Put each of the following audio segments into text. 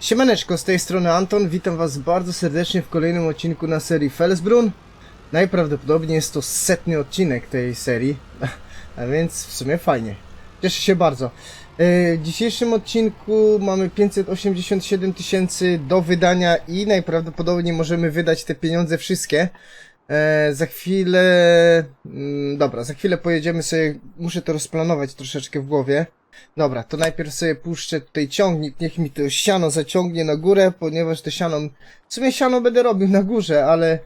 Siemaneczko, z tej strony Anton, witam was bardzo serdecznie w kolejnym odcinku na serii Felsbrunn. Najprawdopodobniej jest to setny odcinek tej serii, a więc w sumie fajnie. Cieszę się bardzo. E, W dzisiejszym odcinku mamy 587 tysięcy do wydania i najprawdopodobniej możemy wydać te pieniądze wszystkie. E, za chwilę... mm, Dobra, za chwilę pojedziemy sobie... Muszę to rozplanować troszeczkę w głowie. Dobra, to najpierw sobie puszczę tutaj ciągnik, niech mi to siano zaciągnie na górę, ponieważ to siano... W sumie siano będę robił na górze, ale...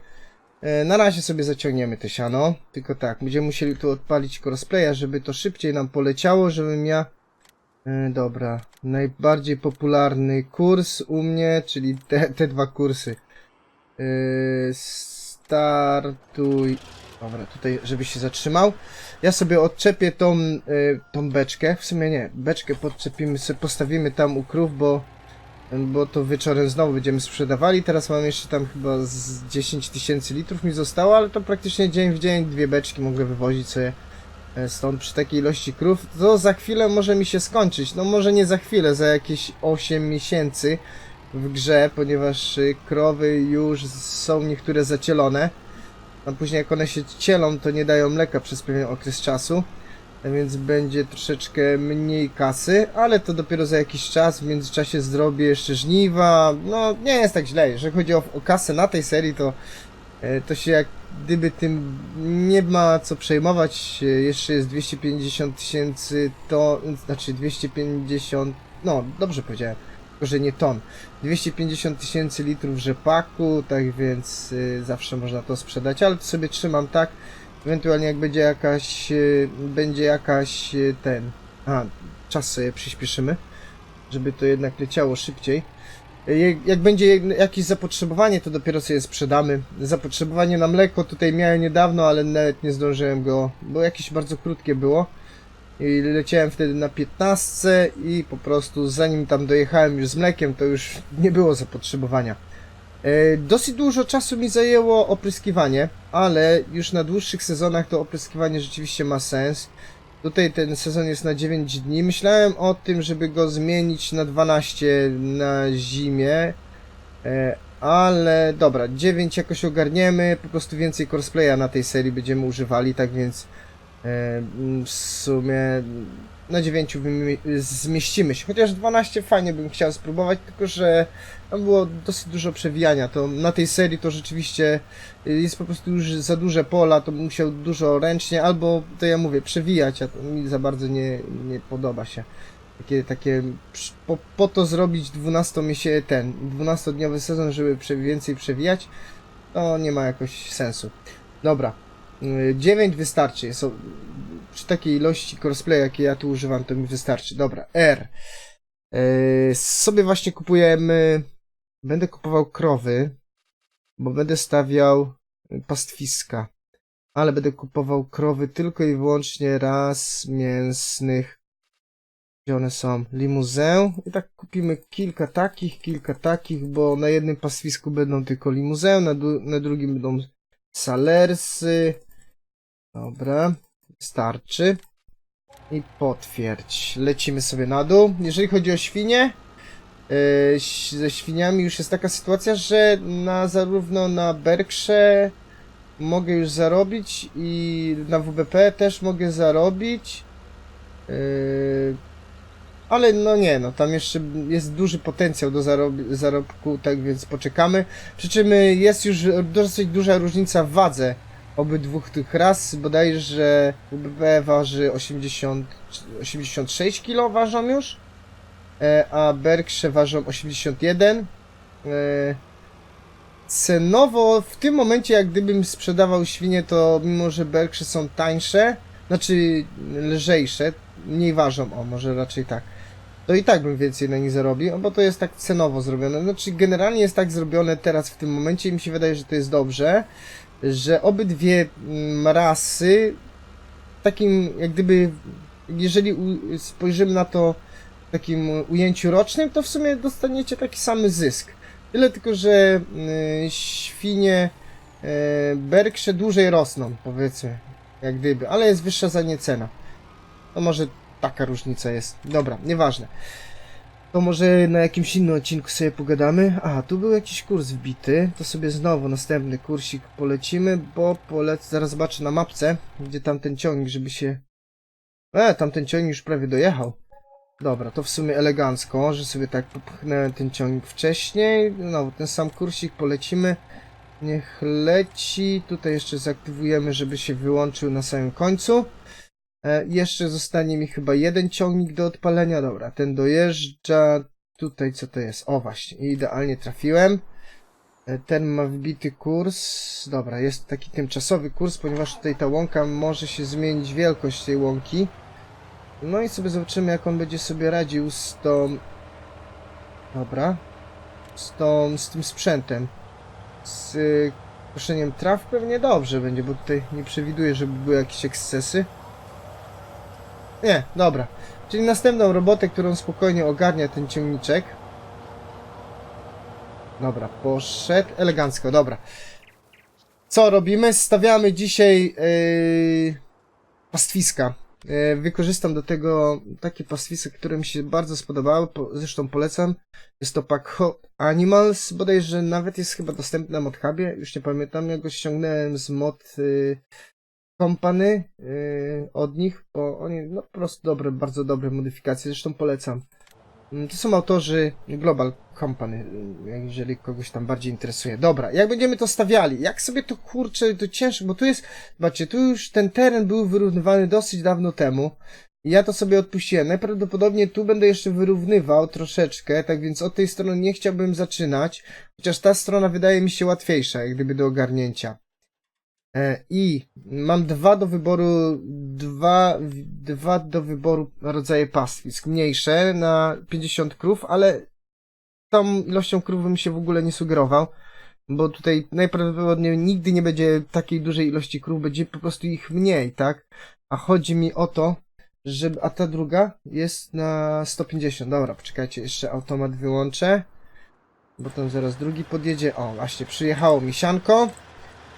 E, na razie sobie zaciągniemy to siano. Tylko tak, będziemy musieli tu odpalić crossplaya, żeby to szybciej nam poleciało, żebym ja... E, dobra, najbardziej popularny kurs u mnie, czyli te, te dwa kursy. E, startuj... Dobra, tutaj, żeby się zatrzymał. Ja sobie odczepię tą, y, tą beczkę. W sumie nie, beczkę podczepimy, sobie postawimy tam u krów, bo, bo to wieczorem znowu będziemy sprzedawali. Teraz mam jeszcze tam chyba z 10 tysięcy litrów mi zostało, ale to praktycznie dzień w dzień dwie beczki mogę wywozić sobie e, stąd przy takiej ilości krów. To za chwilę może mi się skończyć. No może nie za chwilę, za jakieś 8 miesięcy w grze, ponieważ y, krowy już są niektóre zacielone. A później jak one się cielą, to nie dają mleka przez pewien okres czasu. Więc będzie troszeczkę mniej kasy, ale to dopiero za jakiś czas. W międzyczasie zrobię jeszcze żniwa. No, nie jest tak źle. Jeżeli chodzi o, o kasę na tej serii, to, e, to się jak gdyby tym nie ma co przejmować. E, Jeszcze jest 250 tysięcy to, znaczy 250, no dobrze powiedziałem, tylko że nie ton. 250 tysięcy litrów rzepaku, tak więc y, zawsze można to sprzedać, ale sobie trzymam tak. Ewentualnie jak będzie jakaś, y, będzie jakaś y, ten, a czas sobie przyspieszymy, żeby to jednak leciało szybciej. Y, Jak, będzie jak- jakieś zapotrzebowanie, to dopiero sobie sprzedamy. Zapotrzebowanie na mleko tutaj miałem niedawno, ale nawet nie zdążyłem go, bo jakieś bardzo krótkie było. I leciałem wtedy na 15 i po prostu zanim tam dojechałem już z mlekiem, to już nie było zapotrzebowania. E, Dosyć dużo czasu mi zajęło opryskiwanie, ale już na dłuższych sezonach to opryskiwanie rzeczywiście ma sens. Tutaj ten sezon jest na 9 dni. Myślałem o tym, żeby go zmienić na 12 na zimie, e, ale dobra, 9 jakoś ogarniemy, po prostu więcej cosplaya na tej serii będziemy używali, tak więc w sumie na 9 wymi- zmieścimy się. Chociaż 12 fajnie bym chciał spróbować, tylko że tam było dosyć dużo przewijania. To na tej serii to rzeczywiście y, jest po prostu już za duże pola, to bym musiał dużo ręcznie, albo to ja mówię, przewijać, a to mi za bardzo nie, nie podoba się. Takie, takie, po, po to zrobić 12 miesięcy, ten, 12-dniowy sezon, żeby więcej przewijać, to nie ma jakoś sensu. Dobra, 9 wystarczy. Jest, o- przy takiej ilości crossplay, jakie ja tu używam, to mi wystarczy. Dobra, R. Yy, sobie właśnie kupujemy. Będę kupował krowy, bo będę stawiał pastwiska. Ale będę kupował krowy tylko i wyłącznie raz mięsnych. Gdzie one są? Limuzę. I tak kupimy kilka takich, kilka takich, bo na jednym pastwisku będą tylko limuzę, na, na drugim będą salersy. Dobra, starczy. I potwierdź. Lecimy sobie na dół. Jeżeli chodzi o świnie, ś- ze świniami już jest taka sytuacja, że na zarówno na Berksze mogę już zarobić i na WBP też mogę zarobić. Yy, ale no nie, no tam jeszcze jest duży potencjał do zarob- zarobku, tak więc poczekamy. Przy czym jest już dosyć duża różnica w wadze obydwu tych ras. Bodajże WBP waży 80, 86 kg ważą już, e, a Berkshire ważą 81. E, Cenowo w tym momencie jak gdybym sprzedawał świnie, to mimo że Berkshire są tańsze, znaczy lżejsze, mniej ważą, o może raczej tak to i tak bym więcej na nich zarobił, bo to jest tak cenowo zrobione. Znaczy, generalnie jest tak zrobione teraz w tym momencie i mi się wydaje, że to jest dobrze, że obydwie mm, rasy, takim jak gdyby, jeżeli spojrzymy na to w takim ujęciu rocznym, to w sumie dostaniecie taki sam zysk. Tyle tylko, że y, świnie y, Berkshire dłużej rosną, powiedzmy, jak gdyby, ale jest wyższa za nie cena. To może taka różnica jest. Dobra, nieważne. To może na jakimś innym odcinku sobie pogadamy. A, tu był jakiś kurs wbity. To sobie znowu następny kursik polecimy, bo polec... zaraz zobaczę na mapce, gdzie tamten ciągnik, żeby się... E, tamten ciągnik już prawie dojechał. Dobra, to w sumie elegancko, że sobie tak popchnąłem ten ciągnik wcześniej. No, ten sam kursik polecimy. Niech leci. Tutaj jeszcze zaktywujemy, żeby się wyłączył na samym końcu. E, jeszcze zostanie mi chyba jeden ciągnik do odpalenia. Dobra, ten dojeżdża. Tutaj co to jest? O właśnie, idealnie trafiłem. E, ten ma wbity kurs. Dobra, jest taki tymczasowy kurs, ponieważ tutaj ta łąka może się zmienić wielkość tej łąki. No i sobie zobaczymy, jak on będzie sobie radził z tą... Dobra. Z tą, z tym sprzętem. Z y, koszeniem traw pewnie dobrze będzie, bo tutaj nie przewiduję, żeby były jakieś ekscesy. Nie, dobra. Czyli następną robotę, którą spokojnie ogarnia ten ciągniczek. Dobra, poszedł elegancko, dobra. Co robimy? Stawiamy dzisiaj yy, pastwiska. Yy, wykorzystam do tego takie pastwiska, które mi się bardzo spodobały, po, zresztą polecam. Jest to pack Hot Animals, bodajże nawet jest chyba dostępny na ModHubie, już nie pamiętam, ja go ściągnąłem z mod yy, Company yy, od nich, bo oni no po prostu dobre, bardzo dobre modyfikacje, zresztą polecam. Mm, To są autorzy Global Company, yy, jeżeli kogoś tam bardziej interesuje. Dobra, jak będziemy to stawiali? Jak sobie to kurczę, to ciężko, bo tu jest, zobaczcie, tu już ten teren był wyrównywany dosyć dawno temu. Ja to sobie odpuściłem. Najprawdopodobniej tu będę jeszcze wyrównywał troszeczkę, tak więc od tej strony nie chciałbym zaczynać, chociaż ta strona wydaje mi się łatwiejsza, jak gdyby do ogarnięcia. E, I mam dwa do wyboru, dwa, dwa do wyboru rodzaje pastwisk. Mniejsze na 50 krów, ale tą ilością krów bym się w ogóle nie sugerował, bo tutaj najprawdopodobniej nigdy nie będzie takiej dużej ilości krów, będzie po prostu ich mniej, tak? A chodzi mi o to, żeby, a ta druga jest na 150. Dobra, poczekajcie, jeszcze automat wyłączę, bo tam zaraz drugi podjedzie. O, właśnie, przyjechało mi sianko.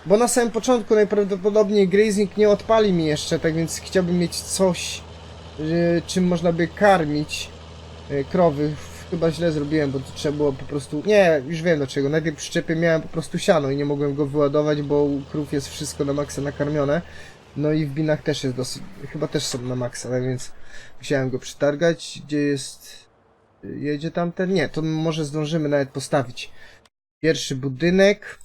Bo na samym początku najprawdopodobniej grazing nie odpali mi jeszcze, tak więc chciałbym mieć coś, y, czym można by karmić y, krowy. Chyba źle zrobiłem, bo to trzeba było po prostu... Nie, już wiem dlaczego. Najpierw przyczepie miałem po prostu siano i nie mogłem go wyładować, bo u krów jest wszystko na maksa nakarmione. No i w binach też jest dosyć... Chyba też są na maksa, tak więc musiałem go przetargać. Gdzie jest... Jedzie tamten? Nie, to może zdążymy nawet postawić. Pierwszy budynek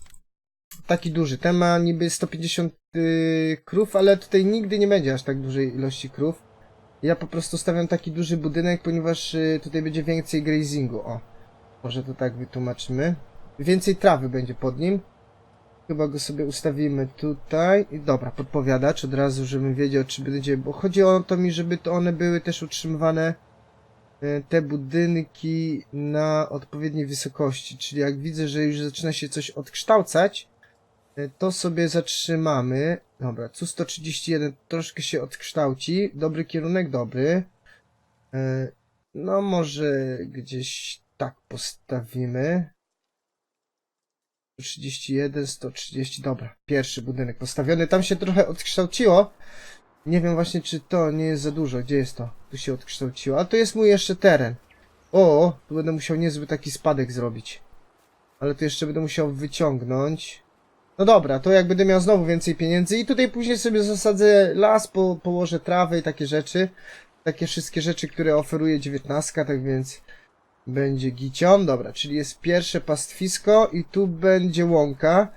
taki duży. Ten ma niby 150 yy, krów, ale tutaj nigdy nie będzie aż tak dużej ilości krów. Ja po prostu stawiam taki duży budynek, ponieważ yy, tutaj będzie więcej grazingu. O, może to tak wytłumaczymy. Więcej trawy będzie pod nim. Chyba go sobie ustawimy tutaj. I dobra, podpowiadacz od razu, żebym wiedział, czy będzie. Bo chodzi o to mi, żeby to one były też utrzymywane e, te budynki na odpowiedniej wysokości. Czyli jak widzę, że już zaczyna się coś odkształcać, to sobie zatrzymamy. Dobra, CU-131 troszkę się odkształci. Dobry kierunek, dobry. E, No może gdzieś tak postawimy. 131, 130, dobra. Pierwszy budynek postawiony. Tam się trochę odkształciło. Nie wiem właśnie, czy to nie jest za dużo. Gdzie jest to? Tu się odkształciło. A to jest mój jeszcze teren. O, tu będę musiał niezły taki spadek zrobić. Ale tu jeszcze będę musiał wyciągnąć. No dobra, to jak będę miał znowu więcej pieniędzy i tutaj później sobie zasadzę las, po, położę trawę i takie rzeczy. Takie wszystkie rzeczy, które oferuje 19, tak więc będzie gicion. Dobra, czyli jest pierwsze pastwisko i tu będzie łąka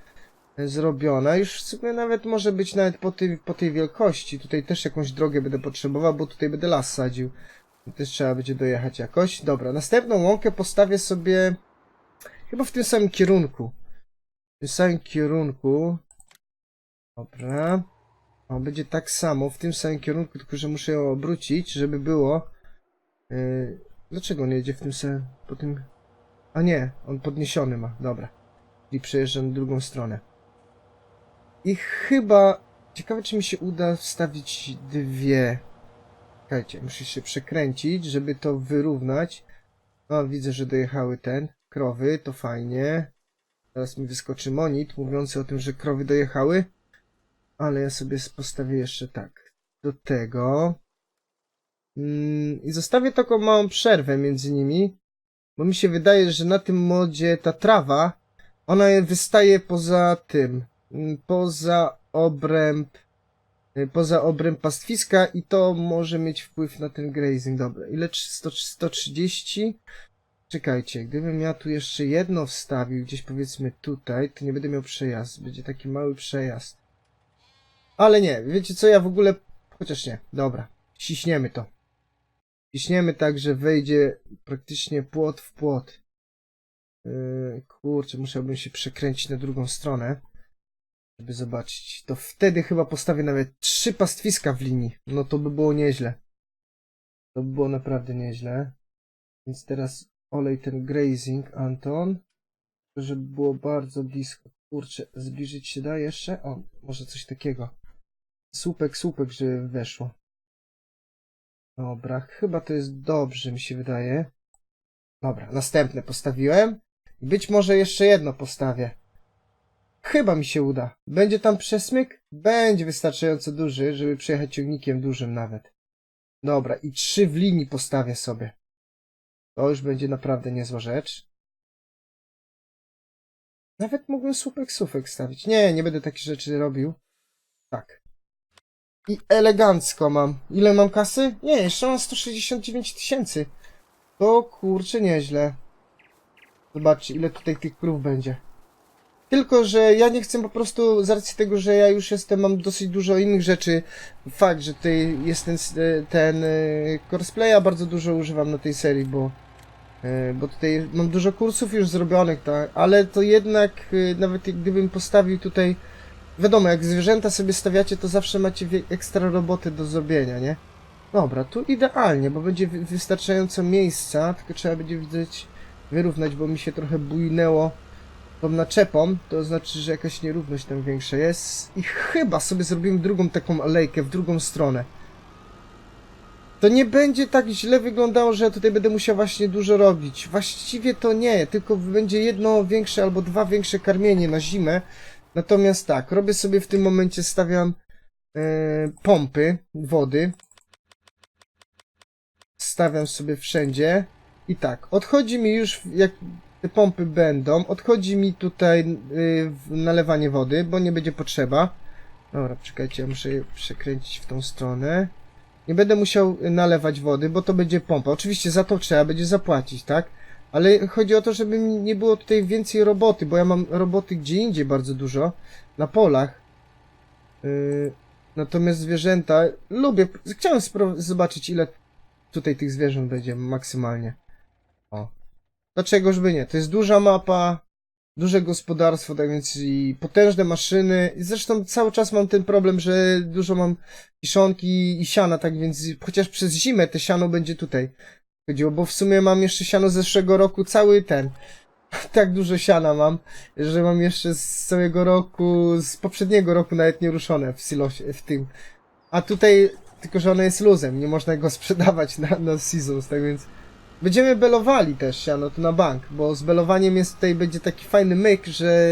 zrobiona. Już w sumie nawet może być nawet po tej, po tej wielkości. Tutaj też jakąś drogę będę potrzebował, bo tutaj będę las sadził. Też trzeba będzie dojechać jakoś. Dobra, następną łąkę postawię sobie chyba w tym samym kierunku. W tym samym kierunku. Dobra. O, będzie tak samo, w tym samym kierunku, tylko że muszę ją obrócić, żeby było. Yy, dlaczego on jedzie w tym samym, po tym... A nie, on podniesiony ma, dobra. I przejeżdża na drugą stronę. I chyba... Ciekawe, czy mi się uda wstawić dwie. Czekajcie, muszę się przekręcić, żeby to wyrównać. O, widzę, że dojechały ten. Krowy, to fajnie. Teraz mi wyskoczy monit mówiący o tym, że krowy dojechały. Ale ja sobie postawię jeszcze tak. Do tego. Mm, I zostawię taką małą przerwę między nimi. Bo mi się wydaje, że na tym modzie ta trawa, ona wystaje poza tym, mm, poza obręb, y, poza obręb pastwiska i to może mieć wpływ na ten grazing. Dobra, ile? 100, 130? Czekajcie, gdybym ja tu jeszcze jedno wstawił, gdzieś powiedzmy tutaj, to nie będę miał przejazd. Będzie taki mały przejazd. Ale nie, wiecie co, ja w ogóle... Chociaż nie, dobra. Ciśniemy to. Ciśniemy tak, że wejdzie praktycznie płot w płot. Yy, kurczę, musiałbym się przekręcić na drugą stronę, żeby zobaczyć. To wtedy chyba postawię nawet trzy pastwiska w linii. No to by było nieźle. To by było naprawdę nieźle. Więc teraz olej ten grazing, Anton. Żeby było bardzo blisko. Kurczę, zbliżyć się da jeszcze? O, może coś takiego. Słupek, słupek, żeby weszło. Dobra, chyba to jest dobrze, mi się wydaje. Dobra, następne postawiłem. I Być może jeszcze jedno postawię. Chyba mi się uda. Będzie tam przesmyk? Będzie wystarczająco duży, żeby przejechać ciągnikiem dużym nawet. Dobra, i trzy w linii postawię sobie. To już będzie naprawdę niezła rzecz. Nawet mógłbym słupek sufek stawić. Nie, nie będę takich rzeczy robił. Tak. I elegancko mam. Ile mam kasy? Nie, jeszcze mam 169 tysięcy. To kurczę nieźle. Zobaczcie, ile tutaj tych krów będzie. Tylko, że ja nie chcę po prostu, z racji tego, że ja już jestem, mam dosyć dużo innych rzeczy. Fakt, że tutaj jest ten, ten y, cosplaya, bardzo dużo używam na tej serii, bo, y, bo tutaj mam dużo kursów już zrobionych, tak, ale to jednak, nawet gdybym postawił tutaj, wiadomo, jak zwierzęta sobie stawiacie, to zawsze macie ekstra roboty do zrobienia, nie? Dobra, tu idealnie, bo będzie wy- wystarczająco miejsca, tylko trzeba będzie widzieć, wyrównać, bo mi się trochę bujnęło tą naczepą, to znaczy, że jakaś nierówność tam większa jest i chyba sobie zrobimy drugą taką alejkę w drugą stronę. To nie będzie tak źle wyglądało, że ja tutaj będę musiał właśnie dużo robić. Właściwie to nie, tylko będzie jedno większe albo dwa większe karmienie na zimę. Natomiast tak, robię sobie w tym momencie, stawiam e, pompy wody. Stawiam sobie wszędzie. I tak, odchodzi mi już, jak te pompy będą, odchodzi mi tutaj y, w- nalewanie wody, bo nie będzie potrzeba. Dobra, czekajcie, ja muszę je przekręcić w tą stronę. Nie będę musiał nalewać wody, bo to będzie pompa. Oczywiście za to trzeba będzie zapłacić, tak? Ale chodzi o to, żeby mi nie było tutaj więcej roboty, bo ja mam roboty gdzie indziej bardzo dużo, na polach. Yy, natomiast zwierzęta lubię. Chciałem zobaczyć, ile tutaj tych zwierząt będzie maksymalnie. O. Dlaczegoż by nie? To jest duża mapa, duże gospodarstwo, tak więc i potężne maszyny. Zresztą cały czas mam ten problem, że dużo mam kiszonki i siana, tak więc chociaż przez zimę te siano będzie tutaj chodziło, bo w sumie mam jeszcze siano z zeszłego roku, cały ten. Tak dużo siana mam, że mam jeszcze z całego roku, z poprzedniego roku nawet nie ruszone w silosie, w tym. A tutaj, tylko że ono jest luzem, nie można go sprzedawać na, na seasons, tak więc Będziemy belowali też siano to na bank, bo z belowaniem jest tutaj będzie taki fajny myk, że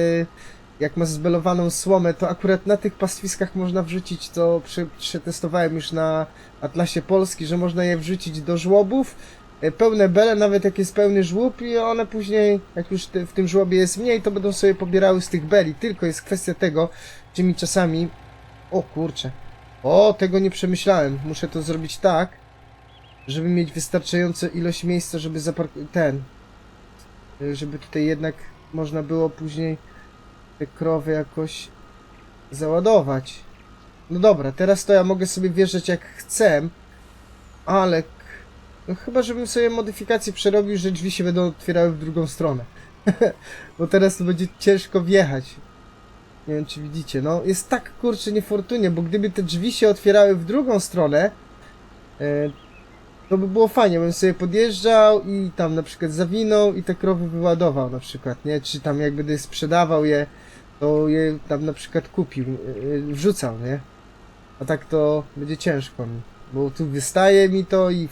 jak masz zbelowaną słomę, to akurat na tych pastwiskach można wrzucić, to prze, przetestowałem już na Atlasie Polski, że można je wrzucić do żłobów, e, pełne bele, nawet jak jest pełny żłób i one później, jak już w tym żłobie jest mniej, to będą sobie pobierały z tych beli, tylko jest kwestia tego, że mi czasami... O kurczę. O, tego nie przemyślałem, muszę to zrobić tak, żeby mieć wystarczającą ilość miejsca, żeby zapark... ten, y, żeby tutaj jednak można było później te krowy jakoś załadować. No dobra, teraz to ja mogę sobie wjeżdżać jak chcę, ale no chyba, żebym sobie modyfikację przerobił, że drzwi się będą otwierały w drugą stronę. Bo teraz to będzie ciężko wjechać. Nie wiem, czy widzicie, no jest tak kurczę niefortunnie, bo gdyby te drzwi się otwierały w drugą stronę, e, to by było fajnie, bym sobie podjeżdżał i tam na przykład zawinął i te krowy wyładował na przykład, nie? Czy tam jak będę sprzedawał je, to je tam na przykład kupił, yy, wrzucał, nie? A tak to będzie ciężko mi, bo tu wystaje mi to i...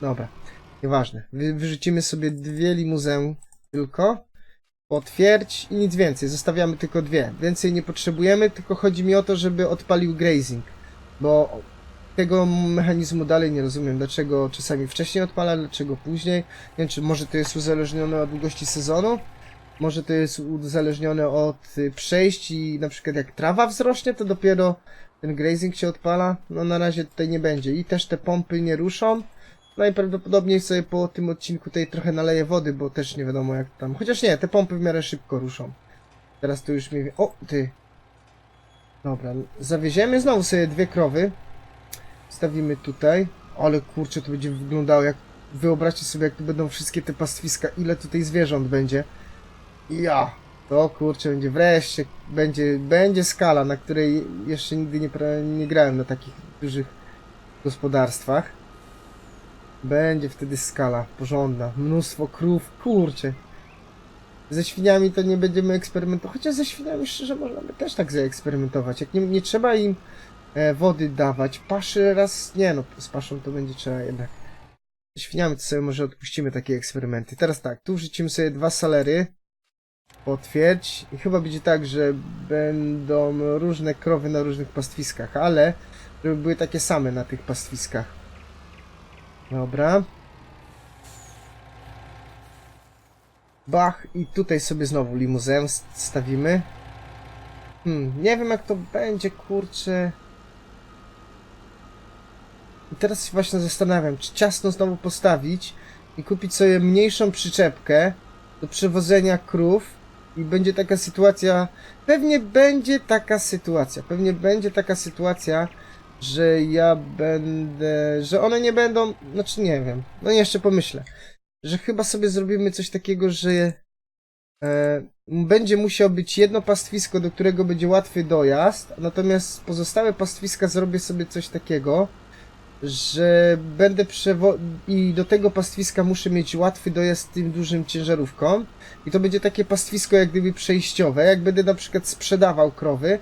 Dobra, nieważne. Wy, wyrzucimy sobie dwie limuzę tylko, potwierdź i nic więcej, zostawiamy tylko dwie. Więcej nie potrzebujemy, tylko chodzi mi o to, żeby odpalił grazing, bo tego mechanizmu dalej nie rozumiem, dlaczego czasami wcześniej odpala, dlaczego później. Nie wiem, czy może to jest uzależnione od długości sezonu, może to jest uzależnione od y, przejść i na przykład jak trawa wzrośnie, to dopiero ten grazing się odpala. No na razie tutaj nie będzie i też te pompy nie ruszą. No i prawdopodobnie sobie po tym odcinku tutaj trochę naleję wody, bo też nie wiadomo jak tam. Chociaż nie, te pompy w miarę szybko ruszą. Teraz to już mi... O, ty! Dobra, zawieziemy znowu sobie dwie krowy. Stawimy tutaj. Ale kurczę, to będzie wyglądało jak... Wyobraźcie sobie, jak tu będą wszystkie te pastwiska. Ile tutaj zwierząt będzie. Ja! To kurczę, będzie wreszcie, będzie, będzie skala, na której jeszcze nigdy nie, nie grałem na takich dużych gospodarstwach. Będzie wtedy skala porządna. Mnóstwo krów, kurczę. Ze świniami to nie będziemy eksperymentować. Chociaż ze świniami szczerze można by też tak zaeksperymentować. Jak nie, nie trzeba im e, wody dawać, paszy raz. Nie no, z paszą to będzie trzeba jednak. Ze świniami to sobie może odpuścimy takie eksperymenty. Teraz tak, tu wrzucimy sobie dwa salery. Potwierdź. I chyba będzie tak, że będą różne krowy na różnych pastwiskach, ale żeby były takie same na tych pastwiskach. Dobra. Bach i tutaj sobie znowu limuzę st- stawimy. Hmm, nie wiem jak to będzie, kurczę. I teraz się właśnie zastanawiam, czy ciasno znowu postawić i kupić sobie mniejszą przyczepkę do przewożenia krów i będzie taka sytuacja, pewnie będzie taka sytuacja, pewnie będzie taka sytuacja, że ja będę, że one nie będą, znaczy nie wiem, no jeszcze pomyślę, że chyba sobie zrobimy coś takiego, że e, będzie musiał być jedno pastwisko, do którego będzie łatwy dojazd, natomiast pozostałe pastwiska zrobię sobie coś takiego, że będę przewo... i do tego pastwiska muszę mieć łatwy dojazd tym dużym ciężarówką i to będzie takie pastwisko jak gdyby przejściowe, jak będę na przykład sprzedawał krowy,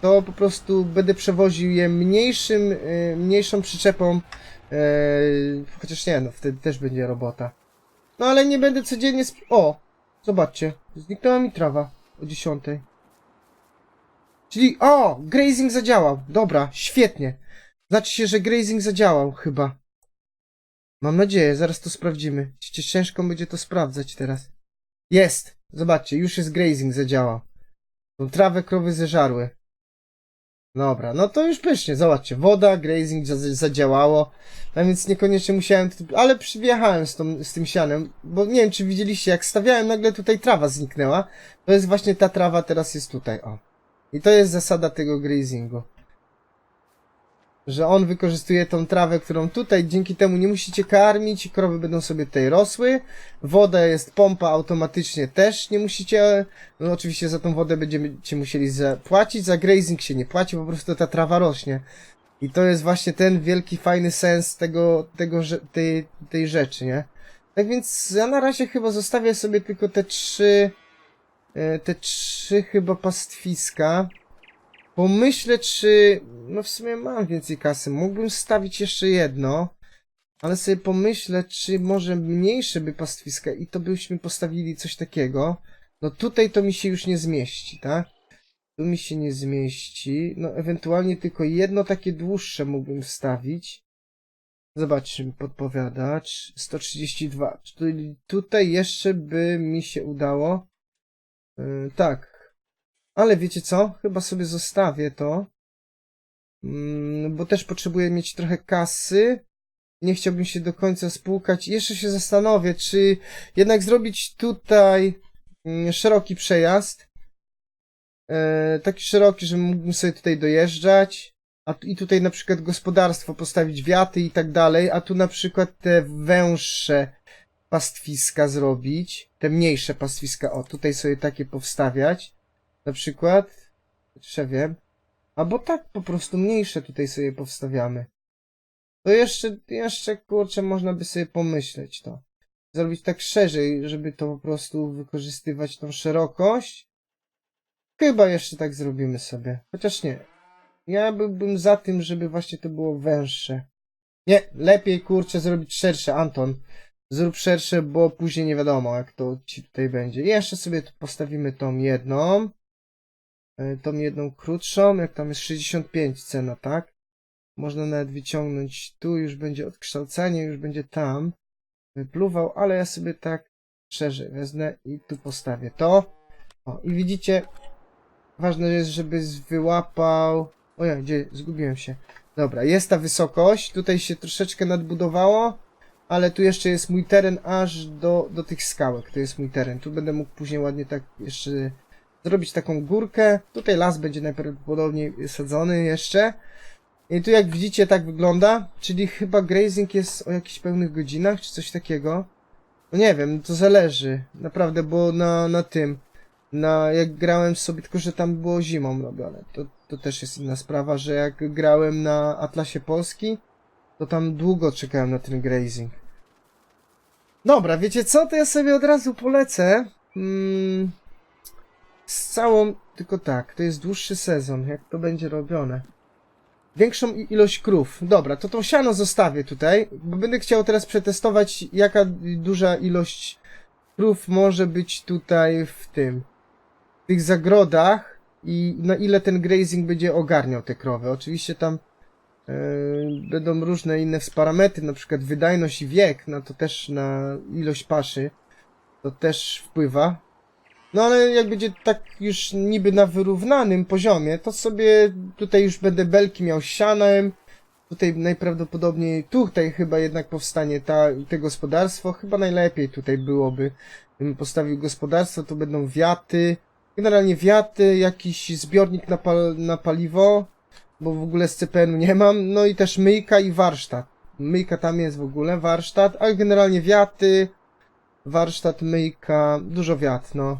to po prostu będę przewoził je mniejszym, y, mniejszą przyczepą, e, chociaż nie, no wtedy też będzie robota. No ale nie będę codziennie O! Zobaczcie, zniknęła mi trawa o 10. Czyli, o! Grazing zadziałał. Dobra, świetnie. Znaczy się, że grazing zadziałał chyba. Mam nadzieję, zaraz to sprawdzimy. Ciężko będzie to sprawdzać teraz. Jest! Zobaczcie, już jest grazing zadziałał. Tą trawę krowy zeżarły. Dobra, no to już pysznie, zobaczcie, woda, grazing za- zadziałało, a więc niekoniecznie musiałem, ale przyjechałem z, tą, z tym sianem, bo nie wiem, czy widzieliście, jak stawiałem, nagle tutaj trawa zniknęła, to jest właśnie ta trawa, teraz jest tutaj, o. I to jest zasada tego grazingu. Że on wykorzystuje tą trawę, którą tutaj, dzięki temu nie musicie karmić, krowy będą sobie tutaj rosły, woda jest pompa automatycznie też, nie musicie, no oczywiście za tą wodę będziecie musieli zapłacić, za grazing się nie płaci, po prostu ta trawa rośnie. I to jest właśnie ten wielki, fajny sens tego, tego, tej, tej rzeczy, nie? Tak więc ja na razie chyba zostawię sobie tylko te trzy, e, te trzy chyba pastwiska. Pomyślę, czy, no w sumie mam więcej kasy, mógłbym stawić jeszcze jedno, ale sobie pomyślę, czy może mniejsze by pastwiska i to byśmy postawili coś takiego. No tutaj to mi się już nie zmieści, tak? Tu mi się nie zmieści. No ewentualnie tylko jedno takie dłuższe mógłbym wstawić. Zobaczmy, podpowiadacz. 132. Czyli tutaj jeszcze by mi się udało. Yy, tak. Ale wiecie co? Chyba sobie zostawię to. Mm, bo też potrzebuję mieć trochę kasy. Nie chciałbym się do końca spłukać. Jeszcze się zastanowię, czy jednak zrobić tutaj mm, szeroki przejazd. E, taki szeroki, że mógłbym sobie tutaj dojeżdżać. A tu, i tutaj na przykład gospodarstwo postawić wiaty i tak dalej, a tu na przykład te węższe pastwiska zrobić. Te mniejsze pastwiska, o tutaj sobie takie powstawiać. Na przykład, jeszcze wiem. Albo tak po prostu mniejsze tutaj sobie powstawiamy. To jeszcze, jeszcze kurczę, można by sobie pomyśleć to. Zrobić tak szerzej, żeby to po prostu wykorzystywać tą szerokość. Chyba jeszcze tak zrobimy sobie. Chociaż nie. Ja byłbym za tym, żeby właśnie to było węższe. Nie, lepiej kurczę zrobić szersze, Anton. Zrób szersze, bo później nie wiadomo, jak to ci tutaj będzie. Jeszcze sobie tu postawimy tą jedną. E, Tą jedną krótszą, jak tam jest 65 cena, tak? Można nawet wyciągnąć. Tu już będzie odkształcenie, już będzie tam. Wypluwał, ale ja sobie tak szerzej wezmę i tu postawię to. O, i widzicie, ważne jest, żeby wyłapał... O ja, gdzie? Zgubiłem się. Dobra, jest ta wysokość, tutaj się troszeczkę nadbudowało, ale tu jeszcze jest mój teren aż do, do tych skałek, to jest mój teren. Tu będę mógł później ładnie tak jeszcze zrobić taką górkę. Tutaj las będzie najprawdopodobniej sadzony jeszcze. I tu jak widzicie tak wygląda, czyli chyba grazing jest o jakichś pełnych godzinach, czy coś takiego. No nie wiem, to zależy, naprawdę, bo na, na tym, na jak grałem sobie, tylko że tam było zimą robione, to, to też jest inna sprawa, że jak grałem na Atlasie Polski, to tam długo czekałem na ten grazing. Dobra, wiecie co, to ja sobie od razu polecę. Mm, z całą, tylko tak, to jest dłuższy sezon, jak to będzie robione. Większą ilość krów. Dobra, to tą siano zostawię tutaj, bo będę chciał teraz przetestować, jaka duża ilość krów może być tutaj w tym, w tych zagrodach i na ile ten grazing będzie ogarniał te krowy. Oczywiście tam e, będą różne inne parametry, na przykład wydajność i wiek, na to też na ilość paszy, to też wpływa. No ale jak będzie tak już niby na wyrównanym poziomie, to sobie tutaj już będę belki miał sianem. Tutaj najprawdopodobniej, tutaj chyba jednak powstanie ta, te gospodarstwo. Chyba najlepiej tutaj byłoby, gdybym postawił gospodarstwo, to będą wiaty. Generalnie wiaty, jakiś zbiornik na, pal, na paliwo, bo w ogóle z CPN-u nie mam. No i też myjka i warsztat. Myjka tam jest w ogóle, warsztat, ale generalnie wiaty, warsztat, myjka, dużo wiat, no.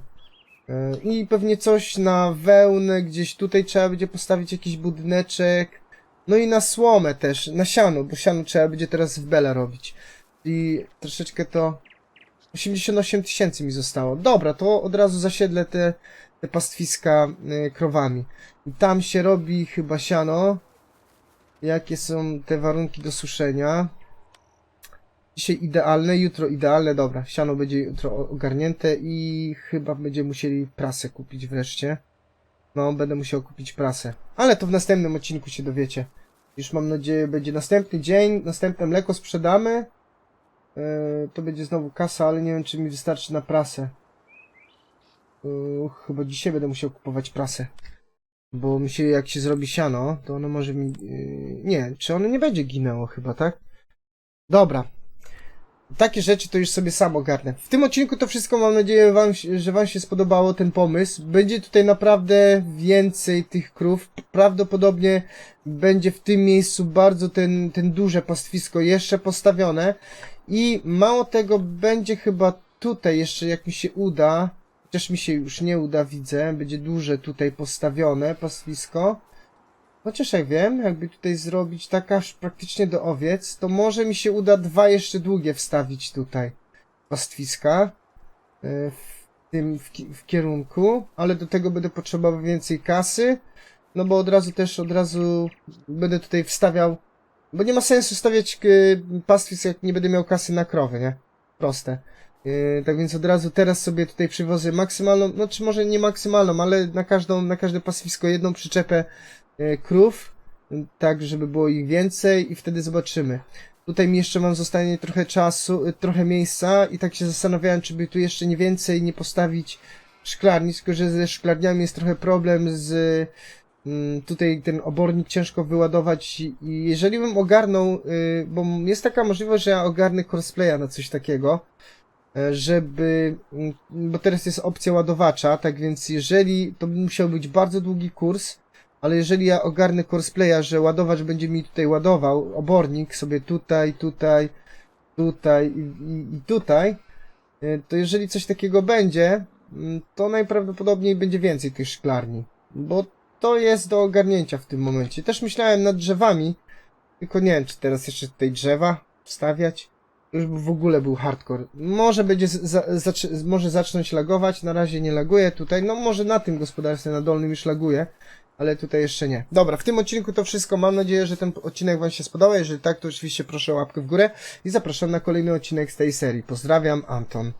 E, I pewnie coś na wełnę, gdzieś tutaj trzeba będzie postawić jakiś budyneczek. No i na słomę też, na siano, bo siano trzeba będzie teraz w Bele robić. I troszeczkę to... 88 tysięcy mi zostało. Dobra, to od razu zasiedlę te, te pastwiska y, krowami. I tam się robi chyba siano. Jakie są te warunki do suszenia. Dzisiaj idealne, jutro idealne, dobra. Siano będzie jutro ogarnięte i chyba będziemy musieli prasę kupić wreszcie. No, będę musiał kupić prasę. Ale to w następnym odcinku się dowiecie. Już mam nadzieję, będzie następny dzień, następne mleko sprzedamy. Yy, to będzie znowu kasa, ale nie wiem, czy mi wystarczy na prasę. Yy, chyba dzisiaj będę musiał kupować prasę. Bo mi się, jak się zrobi siano, to ono może mi... Yy, nie, czy ono nie będzie ginęło chyba, tak? Dobra, takie rzeczy to już sobie sam ogarnę. W tym odcinku to wszystko mam nadzieję, wam, że Wam się spodobało ten pomysł. Będzie tutaj naprawdę więcej tych krów. Prawdopodobnie będzie w tym miejscu bardzo ten, ten duże pastwisko jeszcze postawione. I mało tego, będzie chyba tutaj jeszcze, jak mi się uda, chociaż mi się już nie uda, widzę, będzie duże tutaj postawione pastwisko. Chociaż jak wiem, jakby tutaj zrobić tak aż praktycznie do owiec, to może mi się uda dwa jeszcze długie wstawić tutaj pastwiska e, w tym w, w kierunku, ale do tego będę potrzebował więcej kasy, no bo od razu też od razu będę tutaj wstawiał, bo nie ma sensu stawiać e, pastwisk jak nie będę miał kasy na krowy, nie? Proste. E, Tak więc od razu teraz sobie tutaj przywożę maksymalną, no czy może nie maksymalną, ale na każdą, na każde pastwisko jedną przyczepę krów, tak żeby było ich więcej i wtedy zobaczymy. Tutaj mi jeszcze mam zostanie trochę czasu, e, trochę miejsca i tak się zastanawiałem, czy by tu jeszcze nie więcej nie postawić szklarni, tylko że ze szklarniami jest trochę problem z mm, tutaj ten obornik ciężko wyładować i jeżeli bym ogarnął, y, bo jest taka możliwość, że ja ogarnę cosplaya na coś takiego, e, żeby, mm, bo teraz jest opcja ładowacza, tak więc jeżeli, to musiał być bardzo długi kurs, ale jeżeli ja ogarnę corsplaya, że ładowacz będzie mi tutaj ładował, obornik sobie tutaj, tutaj, tutaj i, i, i tutaj, y, to jeżeli coś takiego będzie, mm, to najprawdopodobniej będzie więcej tych szklarni, bo to jest do ogarnięcia w tym momencie. Też myślałem nad drzewami, tylko nie wiem, czy teraz jeszcze tutaj drzewa wstawiać. Już w ogóle był hardcore. Może będzie, za, może zacząć lagować, na razie nie laguje tutaj, no może na tym gospodarstwie na dolnym już laguje, ale tutaj jeszcze nie. Dobra, w tym odcinku to wszystko. Mam nadzieję, że ten odcinek Wam się spodobał. Jeżeli tak, to oczywiście proszę o łapkę w górę i zapraszam na kolejny odcinek z tej serii. Pozdrawiam, Anton.